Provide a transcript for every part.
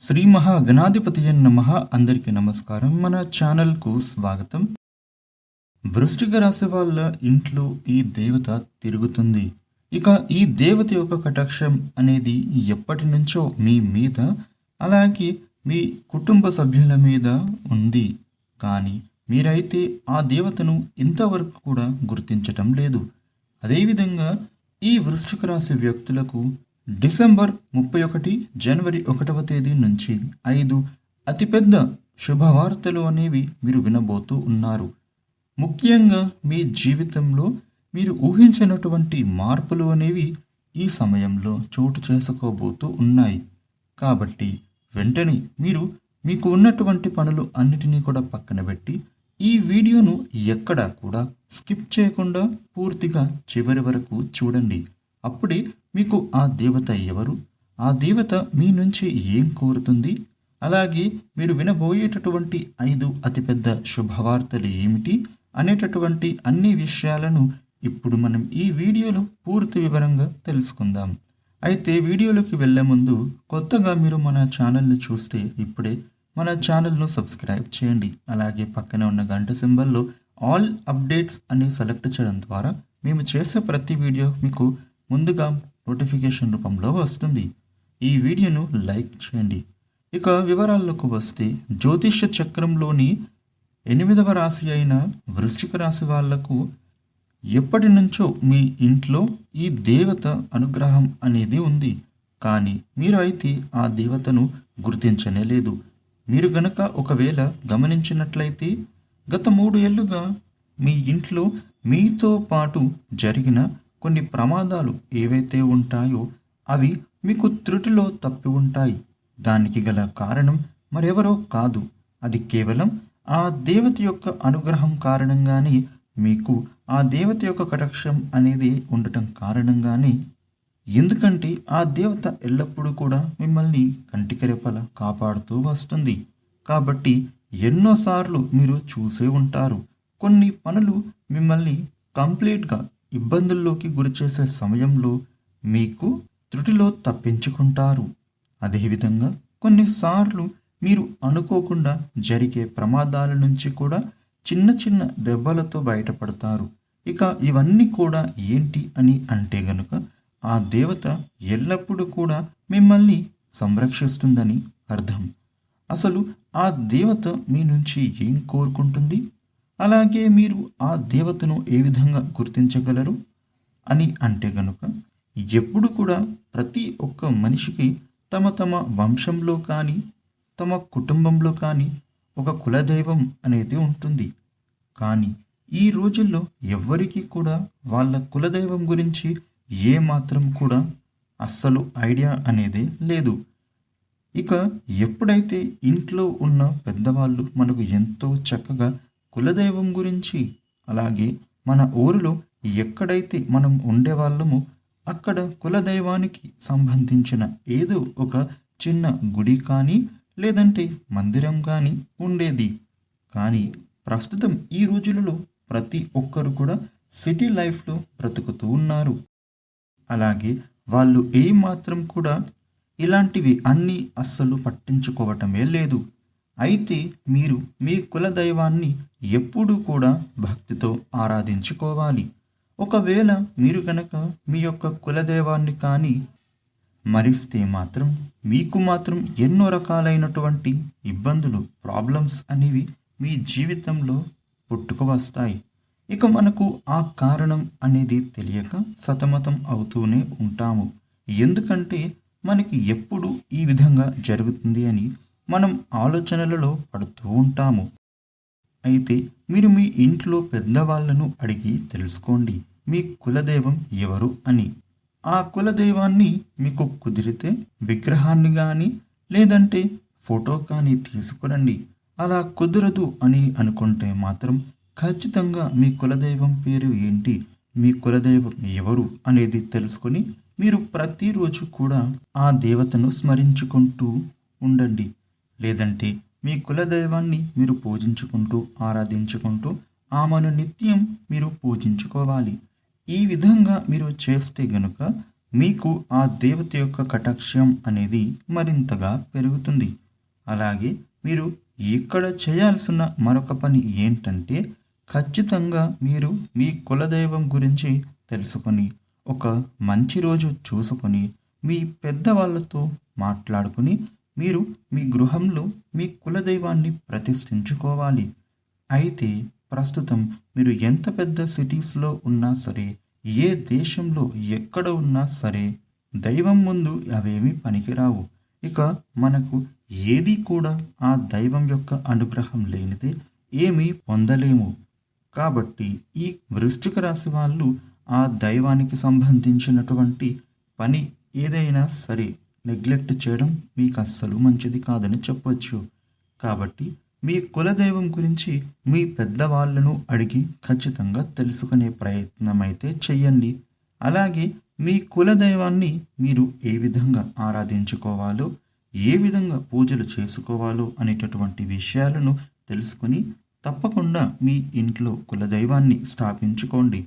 శ్రీ మహాగణాధిపతి నమ. అందరికీ నమస్కారం. మన ఛానల్కు స్వాగతం. వృష్టిక రాశి వాళ్ళ ఇంట్లో ఈ దేవత తిరుగుతుంది. ఇక ఈ దేవత యొక్క కటాక్షం అనేది ఎప్పటి నుంచో మీ మీద అలాగే మీ కుటుంబ సభ్యుల మీద ఉంది. కానీ మీరైతే ఆ దేవతను ఇంతవరకు కూడా గుర్తించటం లేదు. అదేవిధంగా ఈ వృష్టిక రాశి వ్యక్తులకు డిసెంబర్ ముప్పై ఒకటి జనవరి ఒకటవ తేదీ నుంచి ఐదు అతిపెద్ద శుభవార్తలు అనేవి మీరు వినబోతూ ఉన్నారు. ముఖ్యంగా మీ జీవితంలో మీరు ఊహించినటువంటి మార్పులు అనేవి ఈ సమయంలో చోటు చేసుకోబోతూ ఉన్నాయి. కాబట్టి వెంటనే మీరు మీకు ఉన్నటువంటి పనులు అన్నిటినీ కూడా పక్కన పెట్టి ఈ వీడియోను ఎక్కడా కూడా స్కిప్ చేయకుండా పూర్తిగా చివరి వరకు చూడండి. అప్పుడే మీకు ఆ దేవత ఎవరు? ఆ దేవత మీ నుంచి ఏం కోరుతుంది? అలాగే మీరు వినబోయేటటువంటి ఐదు అతిపెద్ద శుభవార్తలు ఏమిటి? అనేటటువంటి అన్ని విషయాలను ఇప్పుడు మనం ఈ వీడియోలో పూర్తి వివరంగా తెలుసుకుందాం. అయితే వీడియోలోకి వెళ్ళే ముందు కొత్తగా మీరు మన ఛానల్ని చూస్తే ఇప్పుడే మన ఛానల్ను సబ్స్క్రైబ్ చేయండి. అలాగే పక్కనే ఉన్న గంట సింబల్లో ఆల్ అప్డేట్స్ అని సెలెక్ట్ చేయడం ద్వారా మేము చేసే ప్రతి వీడియో మీకు ముందుగా నోటిఫికేషన్ రూపంలో వస్తుంది. ఈ వీడియోను లైక్ చేయండి. ఇక వివరాల్లోకి వస్తే జ్యోతిష చక్రంలోని ఎనిమిదవ రాశి అయిన వృశ్చిక రాశి వాళ్ళకు ఎప్పటి నుంచో మీ ఇంట్లో ఈ దేవత అనుగ్రహం అనేది ఉంది. కానీ మీరు అయితే ఆ దేవతను గుర్తించనే లేదు. మీరు గనక ఒకవేళ గమనించినట్లయితే గత మూడు ఏళ్ళుగా మీ ఇంట్లో మీతో పాటు జరిగిన కొన్ని ప్రమాదాలు ఏవైతే ఉంటాయో అవి మీకు త్రుటిలో తప్పి ఉంటాయి. దానికి గల కారణం మరెవరో కాదు. అది కేవలం ఆ దేవత యొక్క అనుగ్రహం కారణంగానే మీకు ఆ దేవత యొక్క కటాక్షం అనేది ఉండటం కారణంగానే. ఎందుకంటే ఆ దేవత ఎల్లప్పుడూ కూడా మిమ్మల్ని కంటికరెపల కాపాడుతూ వస్తుంది. కాబట్టి ఎన్నోసార్లు మీరు చూసే ఉంటారు. కొన్ని పనులు మిమ్మల్ని కంప్లీట్గా ఇబ్బందుల్లోకి గురిచేసే సమయంలో మీకు త్రుటిలో తప్పించుకుంటారు. అదేవిధంగా కొన్నిసార్లు మీరు అనుకోకుండా జరిగే ప్రమాదాల నుంచి కూడా చిన్న చిన్న దెబ్బలతో బయటపడతారు. ఇక ఇవన్నీ కూడా ఏంటి అని అంటే గనుక ఆ దేవత ఎల్లప్పుడూ కూడా మిమ్మల్ని సంరక్షిస్తుందని అర్థం. అసలు ఆ దేవత మీ నుంచి ఏం కోరుకుంటుంది? అలాగే మీరు ఆ దేవతను ఏ విధంగా గుర్తించగలరు అని అంటే గనుక ఎప్పుడు కూడా ప్రతి ఒక్క మనిషికి తమ తమ వంశంలో కానీ తమ కుటుంబంలో కానీ ఒక కులదైవం అనేది ఉంటుంది. కానీ ఈ రోజుల్లో ఎవ్వరికీ కూడా వాళ్ళ కులదైవం గురించి ఏ మాత్రం కూడా అస్సలు ఐడియా అనేది లేదు. ఇక ఎప్పుడైతే ఇంట్లో ఉన్న పెద్దవాళ్ళు మనకు ఎంతో చక్కగా కులదైవం గురించి అలాగే మన ఊరిలో ఎక్కడైతే మనం ఉండేవాళ్ళమో అక్కడ కులదైవానికి సంబంధించిన ఏదో ఒక చిన్న గుడి కానీ లేదంటే మందిరం కానీ ఉండేది. కానీ ప్రస్తుతం ఈ రోజులలో ప్రతి ఒక్కరు కూడా సిటీ లైఫ్లో బ్రతుకుతూ ఉన్నారు. అలాగే వాళ్ళు ఏమాత్రం కూడా ఇలాంటివి అన్నీ అస్సలు పట్టించుకోవటమే లేదు. అయితే మీరు మీ కులదైవాన్ని ఎప్పుడూ కూడా భక్తితో ఆరాధించుకోవాలి. ఒకవేళ మీరు కనుక మీ యొక్క కులదైవాన్ని కానీ మరిస్తే మాత్రం మీకు మాత్రం ఎన్నో రకాలైనటువంటి ఇబ్బందులు ప్రాబ్లమ్స్ అనేవి మీ జీవితంలో పుట్టుకు వస్తాయి ఇక మనకు ఆ కారణం అనేది తెలియక సతమతం అవుతూనే ఉంటాము. ఎందుకంటే మనకి ఎప్పుడు ఈ విధంగా జరుగుతుంది అని మనం ఆలోచనలలో పడుతూ ఉంటాము. అయితే మీరు మీ ఇంట్లో పెద్దవాళ్ళను అడిగి తెలుసుకోండి. మీ కులదైవం ఎవరు అని. ఆ కులదైవాన్ని మీకు కుదిరితే విగ్రహాన్ని కానీ లేదంటే ఫోటో కానీ తీసుకురండి. అలా కుదరదు అని అనుకుంటే మాత్రం ఖచ్చితంగా మీ కులదైవం పేరు ఏంటి మీ కులదైవం ఎవరు అనేది తెలుసుకొని మీరు ప్రతిరోజు కూడా ఆ దేవతను స్మరించుకుంటూ ఉండండి. లేదంటే మీ కులదైవాన్ని మీరు పూజించుకుంటూ ఆరాధించుకుంటూ ఆమెను నిత్యం మీరు పూజించుకోవాలి. ఈ విధంగా మీరు చేస్తే గనుక మీకు ఆ దేవత యొక్క కటాక్షం అనేది మరింతగా పెరుగుతుంది. అలాగే మీరు ఇక్కడ చేయాల్సిన మరొక పని ఏంటంటే ఖచ్చితంగా మీరు మీ కులదైవం గురించి తెలుసుకొని ఒక మంచి రోజు చూసుకొని మీ పెద్దవాళ్ళతో మాట్లాడుకుని మీరు మీ గృహంలో మీ కులదైవాన్ని ప్రతిష్ఠించుకోవాలి. అయితే ప్రస్తుతం మీరు ఎంత పెద్ద సిటీస్లో ఉన్నా సరే ఏ దేశంలో ఎక్కడ ఉన్నా సరే దైవం ముందు అవేమీ పనికిరావు. ఇక మనకు ఏది కూడా ఆ దైవం యొక్క అనుగ్రహం లేనిదే ఏమీ పొందలేము. కాబట్టి ఈ వృష్టిక రాశి వాళ్ళు ఆ దైవానికి సంబంధించినటువంటి పని ఏదైనా సరే నెగ్లెక్ట్ చేయడం మీకు అస్సలు మంచిది కాదని చెప్పొచ్చు. కాబట్టి మీ కులదైవం గురించి మీ పెద్దవాళ్ళను అడిగి ఖచ్చితంగా తెలుసుకునే ప్రయత్నం అయితే చెయ్యండి. అలాగే మీ కులదైవాన్ని మీరు ఏ విధంగా ఆరాధించుకోవాలో ఏ విధంగా పూజలు చేసుకోవాలో అనేటటువంటి విషయాలను తెలుసుకొని తప్పకుండా మీ ఇంట్లో కులదైవాన్ని స్థాపించుకోండి.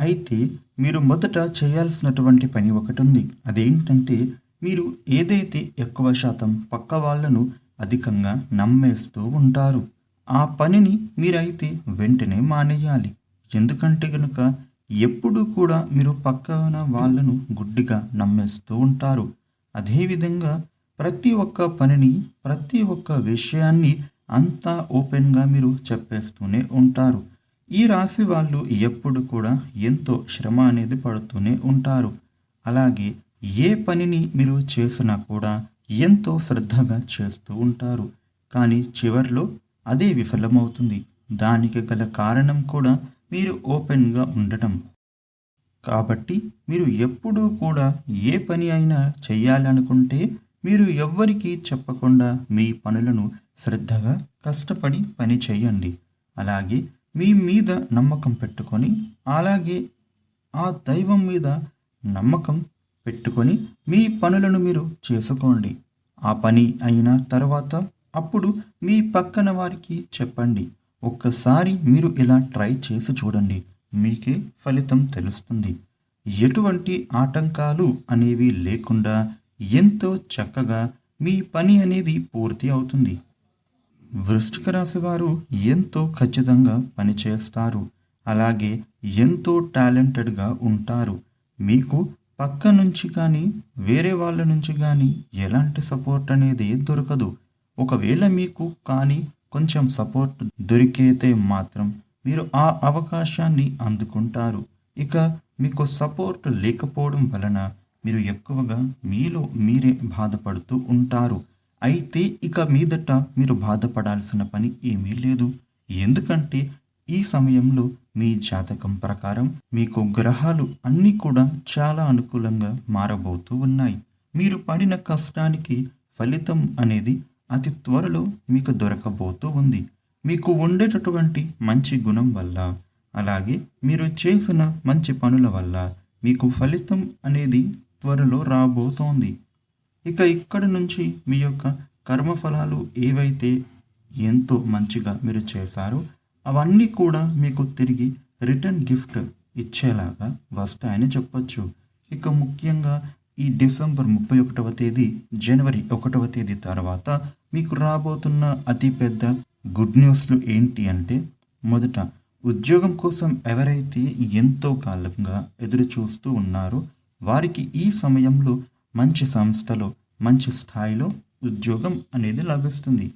అయితే మీరు మొదట చేయాల్సినటువంటి పని ఒకటి ఉంది. అదేంటంటే మీరు ఏదైతే ఎక్కువ శాతం పక్క వాళ్ళను అధికంగా నమ్మేస్తూ ఉంటారు ఆ పనిని మీరైతే వెంటనే మానేయాలి. ఎందుకంటే కనుక ఎప్పుడూ కూడా మీరు పక్కన వాళ్ళను గుడ్డిగా నమ్మేస్తూ ఉంటారు. అదేవిధంగా ప్రతి ఒక్క పనిని ప్రతి ఒక్క విషయాన్ని అంతా ఓపెన్గా మీరు చెప్పేస్తూనే ఉంటారు. ఈ రాశి వాళ్ళు ఎప్పుడు కూడా ఎంతో శ్రమ అనేది పడుతూనే ఉంటారు. అలాగే ఏ పనిని మీరు చేసినా కూడా ఎంతో శ్రద్ధగా చేస్తూ ఉంటారు. కానీ చివర్లో అదే విఫలమవుతుంది. దానికి గల కారణం కూడా మీరు ఓపెన్గా ఉండటం. కాబట్టి మీరు ఎప్పుడూ కూడా ఏ పని అయినా చేయాలనుకుంటే మీరు ఎవ్వరికీ చెప్పకుండా మీ పనులను శ్రద్ధగా కష్టపడి పని చేయండి. అలాగే మీ మీద నమ్మకం పెట్టుకొని అలాగే ఆ దైవం మీద నమ్మకం పెట్టుకొని మీ పనులను మీరు చేసుకోండి. ఆ పని అయిన తర్వాత అప్పుడు మీ పక్కన వారికి చెప్పండి. ఒక్కసారి మీరు ఇలా ట్రై చేసి చూడండి. మీకే ఫలితం తెలుస్తుంది. ఎటువంటి ఆటంకాలు అనేవి లేకుండా ఎంతో చక్కగా మీ పని అనేది పూర్తి అవుతుంది. వృష్టిక రాశి వారు ఎంతో ఖచ్చితంగా పనిచేస్తారు అలాగే ఎంతో టాలెంటెడ్గా ఉంటారు. మీకు పక్క నుంచి కానీ వేరే వాళ్ళ నుంచి కానీ ఎలాంటి సపోర్ట్ అనేది దొరకదు. ఒకవేళ మీకు కానీ కొంచెం సపోర్ట్ దొరికితే మాత్రం మీరు ఆ అవకాశాన్ని అందుకుంటారు. ఇక మీకు సపోర్ట్ లేకపోవడం వలన మీరు ఎక్కువగా మీలో మీరే బాధపడుతూ ఉంటారు. అయితే ఇక మీదట మీరు బాధపడాల్సిన పని ఏమీ లేదు. ఎందుకంటే ఈ సమయంలో మీ జాతకం ప్రకారం మీకు గ్రహాలు అన్నీ కూడా చాలా అనుకూలంగా మారబోతూ ఉన్నాయి. మీరు పడిన కష్టానికి ఫలితం అనేది అతి త్వరలో మీకు దొరకబోతూ ఉంది. మీకు ఉండేటటువంటి మంచి గుణం వల్ల అలాగే మీరు చేసిన మంచి పనుల వల్ల మీకు ఫలితం అనేది త్వరలో రాబోతోంది. ఇక ఇక్కడ నుంచి మీ యొక్క కర్మఫలాలు ఏవైతే ఎంతో మంచిగా మీరు చేశారో అవన్నీ కూడా మీకు తిరిగి రిటర్న్ గిఫ్ట్ ఇచ్చేలాగా వస్తాయని చెప్పచ్చు. ఇక ముఖ్యంగా ఈ డిసెంబర్ ముప్పై ఒకటవ తేదీ జనవరి ఒకటవ తేదీ తర్వాత మీకు రాబోతున్న అతిపెద్ద గుడ్ న్యూస్లు ఏంటి అంటే మొదట ఉద్యోగం కోసం ఎవరైతే ఎంతో కాలంగా ఎదురు చూస్తూ ఉన్నారో వారికి ఈ సమయంలో మంచి సంస్థలో మంచి స్థాయిలో ఉద్యోగం అనేది లభిస్తుంది.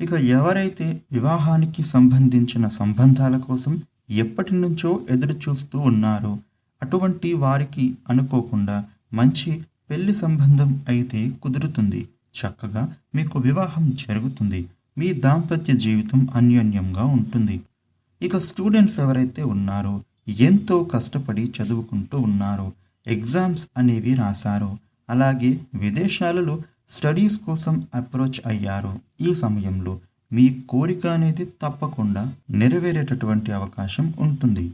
ఇక ఎవరైతే వివాహానికి సంబంధించిన సంబంధాల కోసం ఎప్పటి నుంచో ఎదురు చూస్తూ ఉన్నారో అటువంటి వారికి అనుకోకుండా మంచి పెళ్ళి సంబంధం అయితే కుదురుతుంది. చక్కగా మీకు వివాహం జరుగుతుంది. మీ దాంపత్య జీవితం అన్యోన్యంగా ఉంటుంది. ఇక స్టూడెంట్స్ ఎవరైతే ఉన్నారో ఎంతో కష్టపడి చదువుకుంటూ ఉన్నారో ఎగ్జామ్స్ అనేవి రాశారో అలాగే విదేశాలలో స్టడీస్ కోసం అప్రోచ్ అయ్యారో. ఈ సమయంలో మీ కోరిక అనేది తప్పకుండా నెరవేరేటటువంటి అవకాశం ఉంటుంది.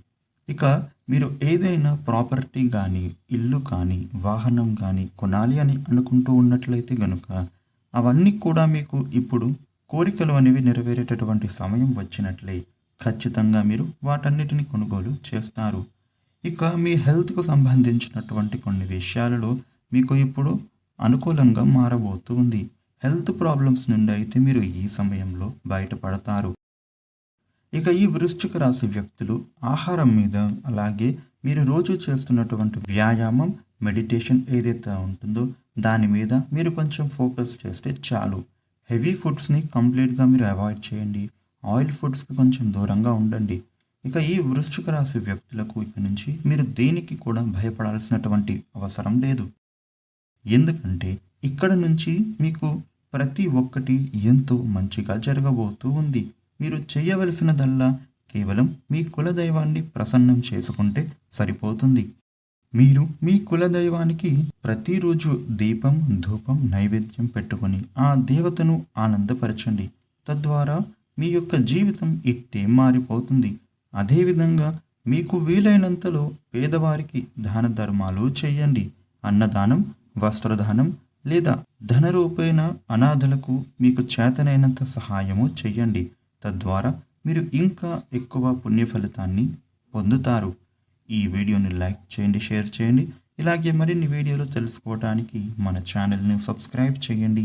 ఇక మీరు ఏదైనా ప్రాపర్టీ కానీ ఇల్లు కానీ వాహనం కానీ కొనాలి అని అనుకుంటూ ఉన్నట్లయితే గనుక అవన్నీ కూడా మీకు ఇప్పుడు కోరికలు అనేవి నెరవేరేటటువంటి సమయం వచ్చినట్లే ఖచ్చితంగా మీరు వాటన్నిటిని కొనుగోలు చేస్తారు. ఇక మీ హెల్త్కు సంబంధించినటువంటి కొన్ని విషయాలలో మీకు ఇప్పుడు అనుకూలంగా మారబోతూ ఉంది. హెల్త్ ప్రాబ్లమ్స్ నుండి అయితే మీరు ఈ సమయంలో బయటపడతారు. ఇక ఈ వృశ్చిక రాశి వ్యక్తులు ఆహారం మీద అలాగే మీరు రోజు చేస్తున్నటువంటి వ్యాయామం మెడిటేషన్ ఏదైతే ఉంటుందో దాని మీద మీరు కొంచెం ఫోకస్ చేస్తే చాలు. హెవీ ఫుడ్స్ని కంప్లీట్గా మీరు అవాయిడ్ చేయండి. ఆయిల్ ఫుడ్స్కి కొంచెం దూరంగా ఉండండి. ఇక ఈ వృశ్చిక రాశి వ్యక్తులకు ఇక నుంచి మీరు దేనికి కూడా భయపడాల్సినటువంటి అవసరం లేదు. ఎందుకంటే ఇక్కడ నుంచి మీకు ప్రతి ఒక్కటి ఎంతో మంచిగా జరగబోతూ ఉంది. మీరు చేయవలసినదల్లా కేవలం మీ కులదైవాన్ని ప్రసన్నం చేసుకుంటే సరిపోతుంది. మీరు మీ కులదైవానికి ప్రతిరోజు దీపం ధూపం నైవేద్యం పెట్టుకొని ఆ దేవతను ఆనందపరచండి. తద్వారా మీ యొక్క జీవితం ఇట్టే మారిపోతుంది. అదేవిధంగా మీకు వీలైనంతలో పేదవారికి దాన ధర్మాలు చేయండి. అన్నదానం వస్త్రదానం లేదా ధనరూపేణ అనాథలకు మీకు చేతనైనంత సహాయము చేయండి తద్వారా మీరు ఇంకా ఎక్కువ పుణ్య ఫలితాన్ని పొందుతారు. ఈ వీడియోని లైక్ చేయండి షేర్ చేయండి. ఇలాగే మరిన్ని వీడియోలు తెలుసుకోవడానికి మన ఛానల్ని సబ్స్క్రైబ్ చేయండి.